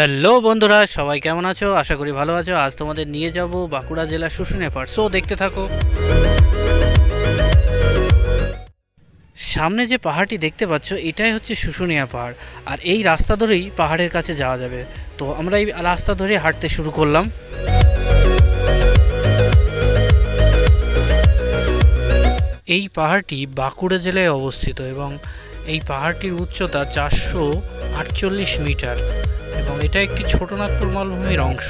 Hello বন্ধুরা, সবাই কেমন আছো? আশা করি ভালো আছো। আজ তোমাদের নিয়ে যাব বাঁকুড়া জেলার শুশুনিয়া পাহাড় সো দেখতে থাকো। সামনে যে পাহাড়টি দেখতে পাচ্ছ, এটাই হচ্ছে শুশুনিয়া পাহাড়। আর এই রাস্তা ধরেই পাহাড়ের কাছে যাওয়া যাবে। তো আমরা এই রাস্তা ধরে হাঁটতে শুরু করলাম। এই পাহাড়টি বাঁকুড়া জেলায় অবস্থিত এবং এই পাহাড়টির উচ্চতা চারশো আটচল্লিশ মিটার। এবং এটা একটি ছোট ছোটনাগপুর মালভূমির অংশ।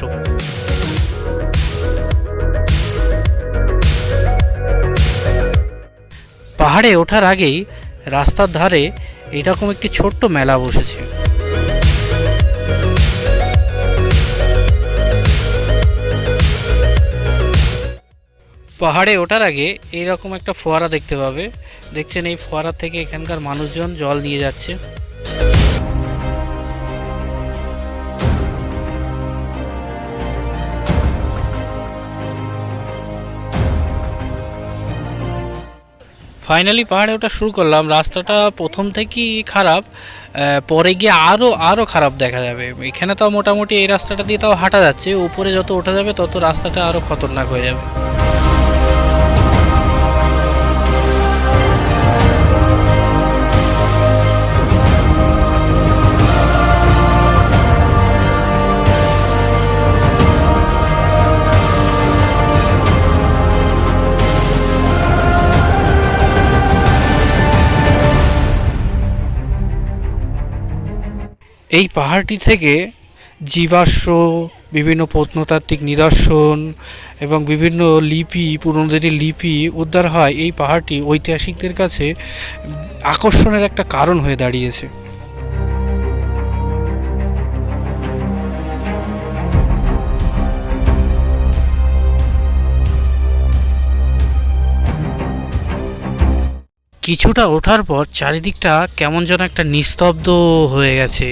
পাহাড়ে ওঠার আগেই রাস্তার ধারে এরকম একটি ছোট্ট মেলা বসেছে। পাহাড়ে ওঠার আগে এইরকম একটা ফোয়ারা দেখতে পাবে। দেখছেন এই ফোয়ারা থেকে এখানকার মানুষজন জল নিয়ে যাচ্ছে। ফাইনালি পাহাড়ে ওটা শুরু করলাম। রাস্তাটা প্রথম থেকেই খারাপ পরে গিয়ে আরও আরও খারাপ দেখা যাবে। এখানে তাও মোটামুটি এই রাস্তাটা দিয়ে তাও হাঁটা যাচ্ছে। উপরে যত ওঠা যাবে, তত রাস্তাটা আরও খতরনাক হয়ে যাবে। এই পাহাড়টি থেকে জীবাশ্ম, বিভিন্ন প্রত্নতাত্ত্বিক নিদর্শন এবং বিভিন্ন লিপি, পুরনো দিনের লিপি উদ্ধার হয় এই পাহাড়টি ঐতিহাসিকদের কাছে আকর্ষণের একটা কারণ হয়ে দাঁড়িয়েছে। কিছুটা ওঠার পর চারিদিকটা কেমন যেন একটা নিস্তব্ধ হয়ে গেছে।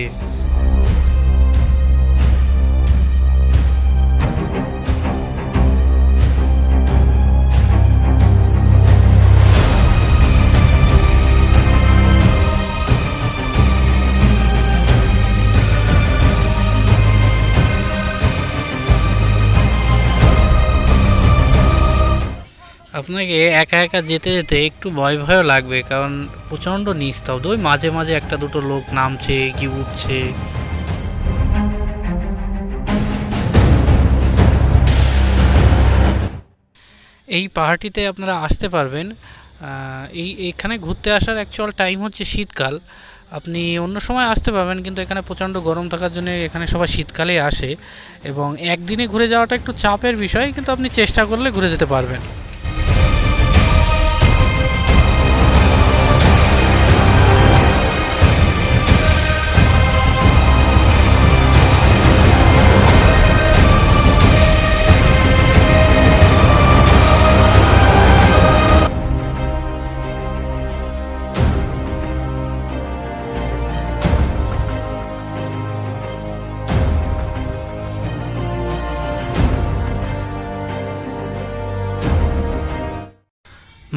আপনাকে একা একা যেতে যেতে একটু ভয় ভয়ও লাগবে, কারণ প্রচণ্ড নিস্তব্ধ। ওই মাঝে মাঝে একটা দুটো লোক নামছে, কি উঠছে। এই পাহাড়টিতে আপনারা আসতে পারবেন। এই, এখানে ঘুরতে আসার অ্যাকচুয়াল টাইম হচ্ছে শীতকাল। আপনি অন্য সময় আসতে পারবেন, কিন্তু এখানে প্রচণ্ড গরম থাকার জন্য এখানে সবাই শীতকালে আসে। এবং একদিনে ঘুরে যাওয়াটা একটু চাপের বিষয়, কিন্তু আপনি চেষ্টা করলে ঘুরে যেতে পারবেন।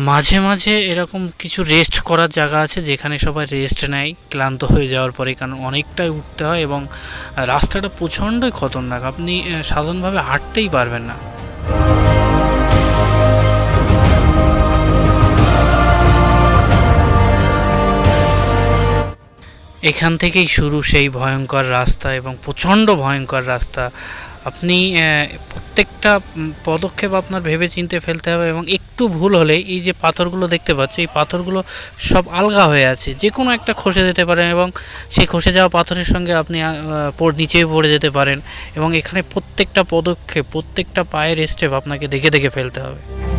মাঝে মাঝে এরকম কিছু রেস্ট করার জায়গা আছে যেখানে সবাই রেস্ট নেয়, ক্লান্ত হয়ে যাওয়ার পরে, কারণ অনেকটাই উঠতে হয় এবং রাস্তাটা প্রচণ্ডই খতরনাক। আপনি সাধারণভাবে হাঁটতেই পারবেন না। এখান থেকেই শুরু সেই ভয়ঙ্কর রাস্তা এবং প্রচণ্ড ভয়ঙ্কর রাস্তা। আপনি প্রত্যেকটা পদক্ষেপ আপনার ভেবে চিনতে ফেলতে হবে এবং একটু ভুল হলে এই যে পাথরগুলো দেখতে পাচ্ছ, এই পাথরগুলো সব আলগা হয়ে আছে। যে কোনো একটা খসে যেতে পারেন এবং সেই খসে যাওয়া পাথরের সঙ্গে আপনি নিচেই পড়- যেতে পারেন এবং এখানে প্রত্যেকটা পদক্ষেপ, প্রত্যেকটা পায়ের স্টেপ আপনাকে দেখে দেখে ফেলতে হবে।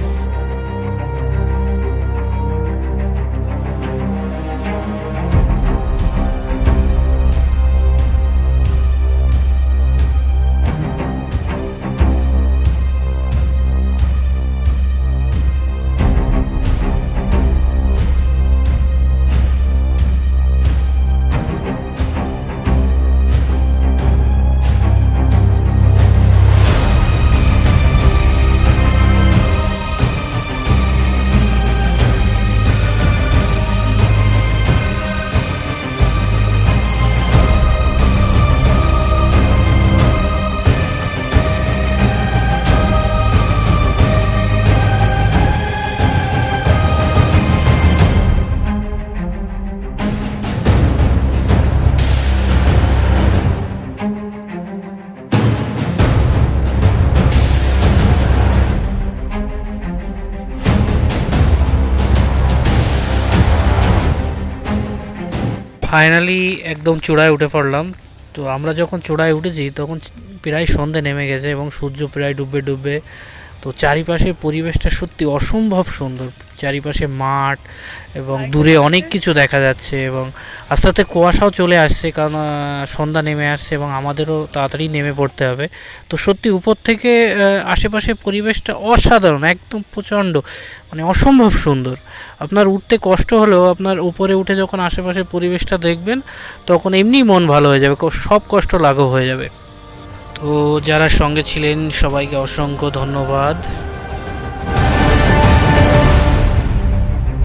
ফাইনালি একদম চূড়ায় উঠে পড়লাম। তো আমরা যখন চূড়ায় উঠেছি, তখন প্রায় সন্ধে নেমে গেছে এবং সূর্য প্রায় ডুববে ডুববে তো চারিপাশে পরিবেশটা সত্যি অসম্ভব সুন্দর। চারিপাশে মাঠ এবং দূরে অনেক কিছু দেখা যাচ্ছে এবং আস্তে আস্তে কুয়াশাও চলে আসছে কারণ সন্ধ্যা নেমে আসছে এবং আমাদেরও তাড়াতাড়ি নেমে পড়তে হবে। তো সত্যি উপর থেকে আহ, আশেপাশে পরিবেশটা অসাধারণ একদম প্রচণ্ড মানে অসম্ভব সুন্দর। আপনার উঠতে কষ্ট হলেও আপনার উপরে উঠে যখন আশেপাশের পরিবেশটা দেখবেন তখন এমনিই মন ভালো হয়ে যাবে সব কষ্ট লাঘব হয়ে যাবে। তো যারা সঙ্গে ছিলেন সবাইকে অসংখ্য ধন্যবাদ।